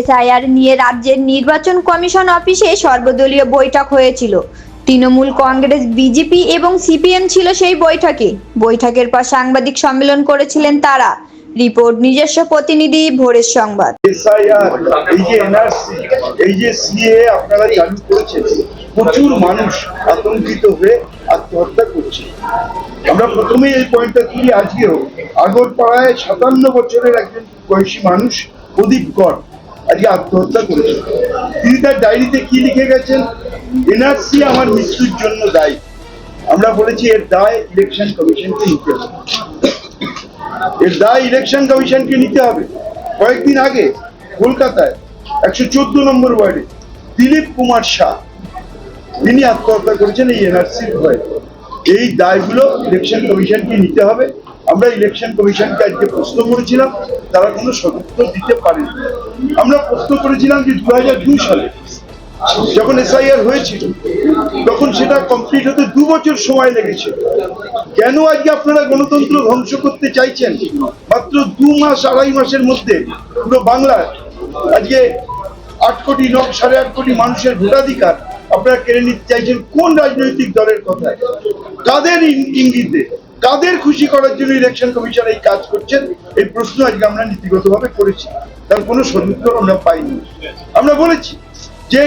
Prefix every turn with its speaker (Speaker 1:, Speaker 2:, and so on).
Speaker 1: SIR নিয়ে রাজ্যের নির্বাচন কমিশন অফিসে সর্বদলীয় বৈঠক হয়েছিল। তৃণমূল কংগ্রেস, বিজেপি এবং সিপিএম ছিল সেই বৈঠকে। বৈঠকের পর সাংবাদিক সম্মেলন করেছিলেন তারা। রিপোর্ট, নিজস্ব প্রতিনিধি, ভোরের সংবাদ।
Speaker 2: এই যে এনআরসি, এই যে সিএ আপনারা চালু করেছেন, প্রচুর মানুষ আতঙ্কিত হয়ে আত্মহত্যা করছে। আমরা প্রথমে এই পয়েন্টটা তুলি, আজকেও। আগরপাড়ায় সাতান্ন বছরের একজন বয়সী মানুষ প্রদীপ কর আজকে আত্মহত্যা করেছে। তিনি তার ডায়েরিতে কি লিখে গেছেন? এনআরসি আমার মৃত্যুর জন্য দায়ী। আমরা বলেছি এর দায় ইলেকশন কমিশনকে নিতে হবে। এর দায় ইলেকশন কমিশনকে নিতে হবে। কয়েকদিন আগে কলকাতায় একশো চোদ্দ নম্বর ওয়ার্ডে দিলীপ কুমার শাহ, তিনি আত্মহত্যা করেছেন এই এনআরসির ভয়ে। এই দায়গুলো ইলেকশন কমিশনকে নিতে হবে। আমরা ইলেকশন কমিশনকে আজকে প্রশ্ন করেছিলাম, তারা কোনো সদুত্তর দিতে পারেনি। আমরা প্রশ্ন করেছিলাম যে দু হাজার দুই সালে যখন এসআইআর হয়েছিল, তখন সেটা কমপ্লিট হতে দু বছর সময় লেগেছিল কেন আজকে আপনারা গণতন্ত্র ধ্বংস করতে চাইছেন? মাত্র দু মাস, আড়াই মাসের মধ্যে পুরো বাংলায় আজকে আট কোটি ন সাড়ে আট কোটি মানুষের ভোটাধিকার আপনারা কেড়ে নিতে চাইছেন কোন রাজনৈতিক দলের কথায়? কাদের ইঙ্গিতে? কাদের খুশি করার জন্য ইলেকশন কমিশন এই কাজ করছেন? এই প্রশ্ন আজকে আমরা নীতিগতভাবে করেছি। তার কোনো সদুত্তর আমরা পাইনি। আমরা বলেছি, যে